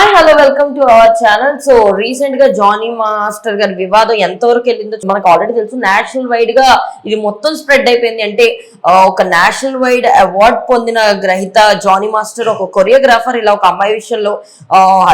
I hello welcome to our channel. So రీసెంట్గా Jani master గారి వివాదం ఎంతవరకు వెళ్ళిందో మనకు ఆల్రెడీ తెలుసు. నేషనల్ వైడ్గా ఇది మొత్తం స్ప్రెడ్ అయిపోయింది. అంటే ఒక నేషనల్ వైడ్ అవార్డ్ పొందిన గ్రహీత జానీ మాస్టర్ ఒక కొరియోగ్రాఫర్ ఇలా ఒక అమ్మాయి విషయంలో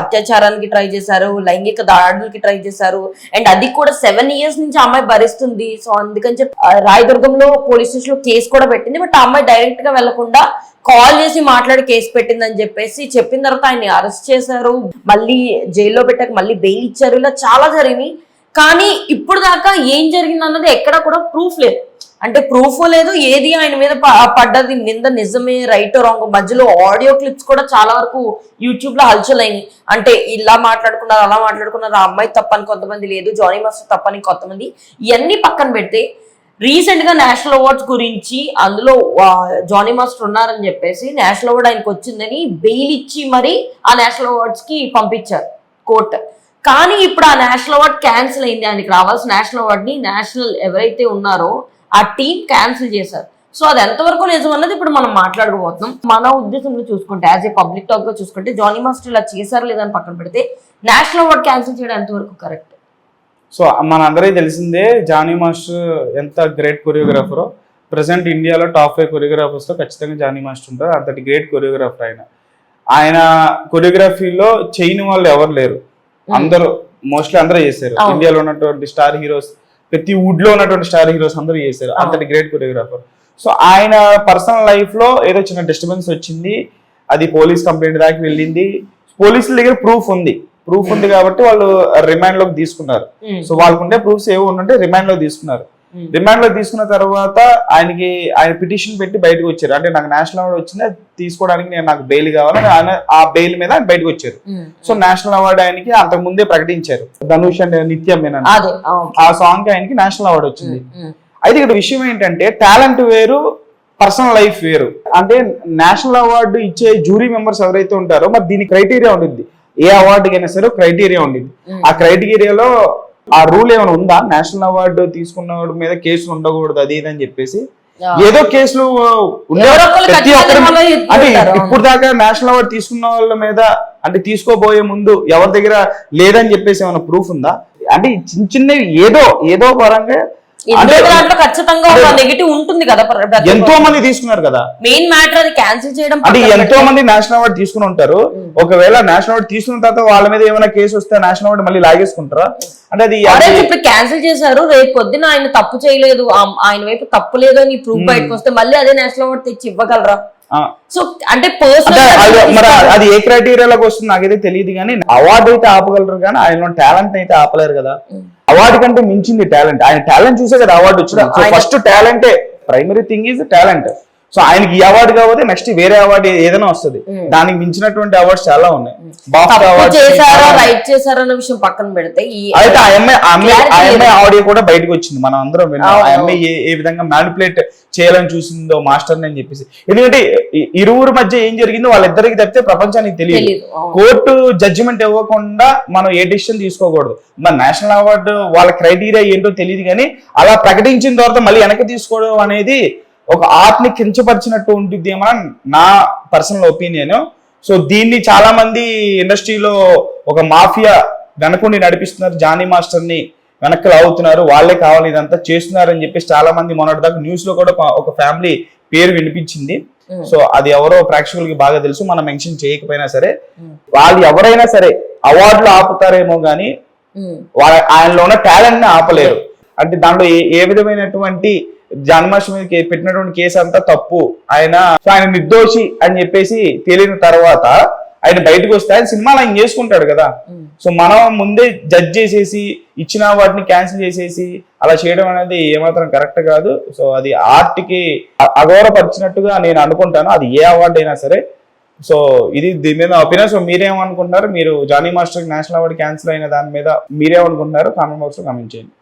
అత్యాచారానికి ట్రై చేశారు లైంగిక దాడులకి ట్రై చేశారు. అండ్ అది కూడా సెవెన్ ఇయర్స్ నుంచి అమ్మాయి భరిస్తుంది. సో అందుకని చెప్పి రాయదుర్గంలో పోలీస్ స్టేషన్లో కేసు కూడా పెట్టింది. బట్ ఆ అమ్మాయి డైరెక్ట్గా వెళ్ళకుండా కాల్ చేసి మాట్లాడి కేసు పెట్టిందని చెప్పేసి చెప్పిన తర్వాత ఆయన్ని అరెస్ట్ చేశారు. మళ్ళీ జైల్లో పెట్టాక మళ్ళీ బెయిల్ ఇచ్చారు. ఇలా చాలా జరిగినాయి. కానీ ఇప్పుడు దాకా ఏం జరిగింది అన్నది ఎక్కడ కూడా ప్రూఫ్ లేదు. అంటే ప్రూఫ్ లేదు. ఏది ఆయన మీద ప- పడ్డది నింద నిజమే రైట్ రాంగ్ మధ్యలో ఆడియో క్లిప్స్ కూడా చాలా వరకు యూట్యూబ్లో హల్చల్ అయినాయి అంటే ఇలా మాట్లాడుకున్నారు అలా మాట్లాడుకున్నారు. ఆ అమ్మాయి తప్పని కొంతమంది లేదు. జానీ మాస్టర్ తప్పని కొంతమంది. ఇవన్నీ పక్కన పెడితే రీసెంట్గా నేషనల్ అవార్డ్స్ గురించి అందులో జానీ మాస్టర్ ఉన్నారని చెప్పేసి నేషనల్ అవార్డ్ ఆయనకు వచ్చిందని బెయిల్ ఇచ్చి మరి ఆ నేషనల్ అవార్డ్స్కి పంపించారు కోర్ట్. కానీ ఇప్పుడు ఆ నేషనల్ అవార్డ్ క్యాన్సిల్ అయింది. ఆయనకి రావాల్సిన నేషనల్ అవార్డ్ని నేషనల్ ఎవరైతే ఉన్నారో ఆ టీం క్యాన్సిల్ చేశారు. సో అది ఎంతవరకు నిజం అన్నది ఇప్పుడు మనం మాట్లాడుకోబోతున్నాం మన ఉద్దేశంలో చూసుకుంటే యాజ్ ఏ పబ్లిక్ టాక్గా చూసుకుంటే జానీ మాస్టర్ ఇలా చేశారు లేదని పక్కన పెడితే నేషనల్ అవార్డ్ క్యాన్సిల్ చేయడం ఎంతవరకు కరెక్ట్? సో మనందరికీ తెలిసిందే జానీ మాస్టర్ ఎంత గ్రేట్ కొరియోగ్రాఫరో. ప్రజెంట్ ఇండియాలో టాప్ ఫైవ్ కొరియోగ్రాఫర్స్లో ఖచ్చితంగా జానీ మాస్టర్ ఉంటారు. అంతటి గ్రేట్ కొరియోగ్రాఫర్ ఆయన. ఆయన కొరియోగ్రఫీలో చేయని వాళ్ళు ఎవరు లేరు. అందరూ మోస్ట్లీ అందరూ చేశారు. ఇండియాలో ఉన్నటువంటి స్టార్ హీరోస్ ప్రతి వుడ్లో ఉన్నటువంటి స్టార్ హీరోస్ అందరూ చేశారు. అంతటి గ్రేట్ కొరియోగ్రాఫర్. సో ఆయన పర్సనల్ లైఫ్లో ఏదో చిన్న డిస్టర్బెన్స్ వచ్చింది. అది పోలీస్ కంప్లైంట్ దాకా వెళ్ళింది. పోలీసుల దగ్గర ప్రూఫ్ ఉంది. ప్రూఫ్ ఉంది కాబట్టి వాళ్ళు రిమాండ్లోకి తీసుకున్నారు. సో వాళ్ళకుండే ప్రూఫ్స్ ఏవో ఉంటే రిమాండ్లో తీసుకున్నారు. రిమాండ్లో తీసుకున్న తర్వాత ఆయనకి ఆయన పిటిషన్ పెట్టి బయటకు వచ్చారు. అంటే నాకు నేషనల్ అవార్డు వచ్చింది? తీసుకోవడానికి నేను నాకు బెయిల్ కావాలని ఆయన ఆ బెయిల్ మీద ఆయన బయటకు వచ్చారు. సో నేషనల్ అవార్డు ఆయనకి అంతకు ముందే ప్రకటించారు. ధనుష్ అండ్ నిత్యం ఆ సాంగ్కి ఆయనకి నేషనల్ అవార్డు వచ్చింది. ఉమ్. అయితే ఇక్కడ విషయం ఏంటంటే టాలెంట్ వేరు పర్సనల్ లైఫ్ వేరు. అంటే నేషనల్ అవార్డు ఇచ్చే జూరీ మెంబర్స్ ఎవరైతే ఉంటారో మరి దీని క్రైటీరియా ఉండిద్ది. ఏ అవార్డుకి అయినా సరే క్రైటీరియా ఉండిద్ది. ఆ క్రైటీరియాలో ఆ రూల్ ఏమైనా ఉందా? నేషనల్ అవార్డు తీసుకున్న వాడి మీద కేసులు ఉండకూడదు అది ఇది అని చెప్పేసి. ఏదో కేసులు ప్రతి ఒక్కరి అంటే. ఇప్పుడు దాకా నేషనల్ అవార్డు తీసుకున్న వాళ్ళ మీద అంటే తీసుకోబోయే ముందు ఎవరి దగ్గర లేదని చెప్పేసి ఏమైనా ప్రూఫ్ ఉందా? అంటే చిన్న చిన్నవి ఏదో ఏదో పరంగా దాంట్లో ఖచ్చితంగా ఒక నెగిటివ్ ఉంటుంది కదా ఎంతో మంది తీసుకున్నారు కదా. మెయిన్ మ్యాటర్ అది క్యాన్సిల్ చేయడం అంటే పక్కన ఎంతో మంది నేషనల్ అవార్డు తీసుకుని ఉంటారు. ఒకవేళ నేషనల్ అవార్డు తీసుకున్న తర్వాత వాళ్ళ మీద ఏమైనా కేసు వస్తే నేషనల్ అవార్డు మళ్ళీ లాగేసుకుంటారా? అంటే అది అది- ఇప్పుడు క్యాన్సిల్ చేశారు. రేపు పొద్దున ఆయన తప్పు చేయలేదు. ఆయన వైపు తప్పు లేదు అని ప్రూఫ్ బయటకు వస్తే మళ్ళీ అదే నేషనల్ అవార్డు తెచ్చి ఇవ్వగలరా? సో అంటే అంటే అది- పర్సనల్ మరి అది ఏ క్రైటీరియాలోకి వస్తుంది నాకైతే తెలియదు కానీ అవార్డు అయితే ఆపగలరు కానీ ఆయన టాలెంట్ అయితే ఆపలేరు కదా. అవార్డు కంటే మించింది టాలెంట్ ఆయన టాలెంట్ చూసే కదా అవార్డు వచ్చిన first టాలెంటే primary thing is talent so ఆయనకి ఈ అవార్డు కాకపోతే నెక్స్ట్ వేరే అవార్డు ఏదైనా వస్తుంది. దానికి మించినటువంటి అవార్డ్స్ చాలా ఉన్నాయి. చేశారా రైట్ చేశారా అన్న విషయం పక్కన పెడితే అయితే ఆ అమ్మాయి ఆ అమ్మాయి ఆ Clarity అమ్మాయి ఆడియో కూడా బయటకు వచ్చింది. మనం అందరం విన్నాం. ఆ అమ్మాయి ఏ విధంగా మ్యానిపులేట్ చేయాలని చూసిందో మాస్టర్ అని చెప్పేసి. ఎందుకంటే ఇరువురు మధ్య ఏం జరిగిందో వాళ్ళిద్దరికి తప్పితే ప్రపంచానికి తెలియదు. కోర్టు జడ్జిమెంట్ ఇవ్వకుండా మనం ఏ డిసిషన్ తీసుకోకూడదు. మన నేషనల్ అవార్డు వాళ్ళ క్రైటీరియా ఏంటో తెలియదు కానీ అలా ప్రకటించిన తర్వాత మళ్ళీ వెనక్కి తీసుకోవడం అనేది ఒక ఆర్ట్ని కించపరిచినట్టు ఉంటుంది ఏమో నా పర్సనల్ ఒపీనియన్ సో దీన్ని చాలా మంది ఇండస్ట్రీలో ఒక మాఫియా వెనకుండి నడిపిస్తున్నారు జానీ మాస్టర్ని వెనక్కి లాగుతున్నారు వాళ్ళే కావాలి ఇదంతా చేస్తున్నారు అని చెప్పేసి చాలా మంది మొన్నటిదాకా న్యూస్లో కూడా ఒక- ఫ్యామిలీ పేరు వినిపించింది. సో అది ఎవరో ప్రేక్షకులకి బాగా తెలుసు మనం మెన్షన్ చేయకపోయినా సరే. వాళ్ళు ఎవరైనా సరే అవార్డులు ఆపుతారేమో ఉమ్. వాళ్ళ ఆయనలో ఉన్న టాలెంట్ని ఆపలేరు. అంటే దాంట్లో ఏ ఏ విధమైనటువంటి జన్మాష్టమి మీద కే- పెట్టినటువంటి కేసు అంతా తప్పు. ఆయన సో ఆయన నిర్దోషి అని చెప్పేసి తేలిన తర్వాత ఆయన బయటకు వస్తే ఆయన సినిమాలు ఆయన చేసుకుంటాడు కదా. సో మనం ముందే జడ్జ్ చేసేసి ఇచ్చిన వాటిని క్యాన్సిల్ చేసేసి అలా చేయడం అనేది ఏమాత్రం కరెక్ట్ కాదు. సో అది ఆర్ట్కి అ- అగౌరవపరిచినట్టుగా నేను అనుకుంటాను. అది ఏ అవార్డు అయినా సరే. సో ఇది దీని మీద ఒపీనియన్ సో మీరేమనుకుంటున్నారు? మీరు Jani master national award cancel అయిన దాని మీద మీరేమనుకుంటున్నారు? కామెంట్ బాక్స్లో కామెంట్ చేయండి.